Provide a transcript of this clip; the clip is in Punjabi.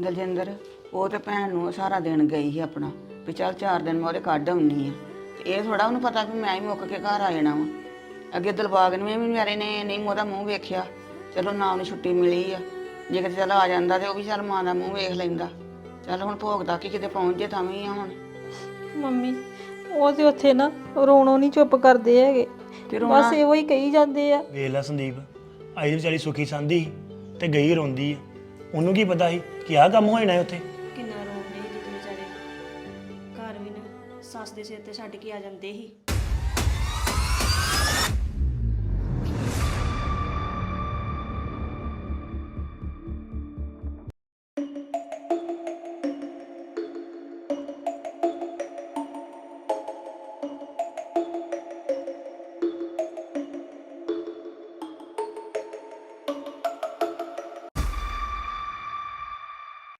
ਦਲਜਿੰਦਰ ਉਹ ਤੇ ਭੈਣ ਨੂੰ ਸਾਰਾ ਦਿਨ ਗਈ ਸੀ ਆਪਣਾ ਵੀ ਚੱਲ ਚਾਰ ਦਿਨ ਮੈਂ ਉਹਦੇ ਕੱਢ ਆਉਣੀ ਆ ਤੇ ਇਹ ਥੋੜਾ ਉਹਨੂੰ ਪਤਾ ਵੀ ਮੈਂ ਹੀ ਮੁੱਕ ਕੇ ਘਰ ਆ ਜਾਣਾ ਵਾ। ਅੱਗੇ ਦਿਲਬਾਗ ਨੇ ਵੀ ਮੇਰੇ ਨੇ ਨਹੀਂ ਉਹਦਾ ਮੂੰਹ ਵੇਖਿਆ ਚਲੋ ਨਾ ਉਹਨੂੰ ਛੁੱਟੀ ਮਿਲੀ ਆ। ਜੇ ਕਿਤੇ ਚੱਲ ਆ ਜਾਂਦਾ ਤੇ ਉਹ ਵੀ ਚੱਲ ਮਾਂ ਦਾ ਮੂੰਹ ਵੇਖ ਲੈਂਦਾ। ਚੱਲ ਹੁਣ ਭੋਗ ਤੱਕ ਹੀ ਕਿਤੇ ਪਹੁੰਚ ਜੇ ਤਾਂ ਵੀ ਆ ਹੁਣ। ਮੰਮੀ ਉਹ ਤੇ ਉੱਥੇ ਨਾ ਰੋਣੋਂ ਨਹੀਂ ਚੁੱਪ ਕਰਦੇ ਹੈਗੇ। ਤੇ ਰੋਣਾ ਬਸ ਇਹੋ ਹੀ ਕਹੀ ਜਾਂਦੇ ਆ। ਵੇਖ ਲੈ ਸੰਦੀਪ ਆਈ ਵਿਚਾਰੀ ਸੁਖੀ ਸੰਦੀ ਸੀ ਤੇ ਗਈ ਰੋਂਦੀ ਆ। ਉਹਨੂੰ ਕੀ ਪਤਾ ਸੀ ਕਿ ਆਹ ਕੰਮ ਹੋ ਜਾਣਾ ਹੈ ਉੱਥੇ? ਕਿੰਨਾ ਰੋਣ ਦੇ ਜਿੱਦ ਵਿਚਾਰੇ। ਘਰ ਵੀ ਨਾ ਸੱਸ ਦੇ ਸਿਰ ਤੇ ਛੱਡ ਕੇ ਆ ਜਾਂਦੇ ਸੀ।